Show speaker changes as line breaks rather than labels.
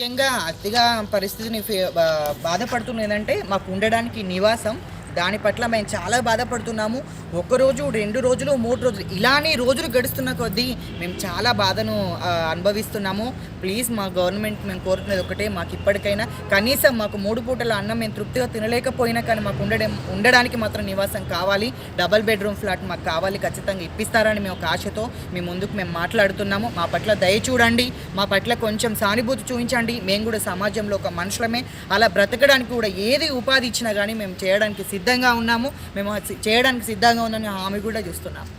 ముఖ్యంగా అతిగా పరిస్థితిని ఫే- బాధపడుతున్న ఏంటంటే మాకు ఉండడానికి నివాసం దాని పట్ల మేము చాలా బాధపడుతున్నాము. ఒక రోజు రెండు రోజులు మూడు రోజులు ఇలానే రోజులు గడుస్తున్న కొద్దీ మేము చాలా బాధను అనుభవిస్తున్నాము. ప్లీజ్ మా గవర్నమెంట్ మేము కోరుతున్నది ఒకటే మాకు ఇప్పటికైనా కనీసం మాకు మూడు పూటల అన్నం మేము తృప్తిగా తినలేకపోయినా కానీ మాకు ఉండడం ఉండడానికి మాత్రం నివాసం కావాలి. డబల్ బెడ్రూమ్ ఫ్లాట్ మాకు కావాలి ఖచ్చితంగా ఇప్పిస్తారని మేము ఒక ఆశతో మీ ముందుకు మేము మాట్లాడుతున్నాము. మా పట్ల దయ చూడండి. మా పట్ల కొంచెం సానుభూతి చూపించండి. మేము కూడా సమాజంలో ఒక మనుషులమే. అలా బ్రతకడానికి కూడా ఏది ఉపాధి ఇచ్చినా కానీ మేము చేయడానికి సిద్ధంగా ఉన్నాము. మేము అది చేయడానికి సిద్ధంగా ఉన్నామని హామీ కూడా చూస్తున్నాము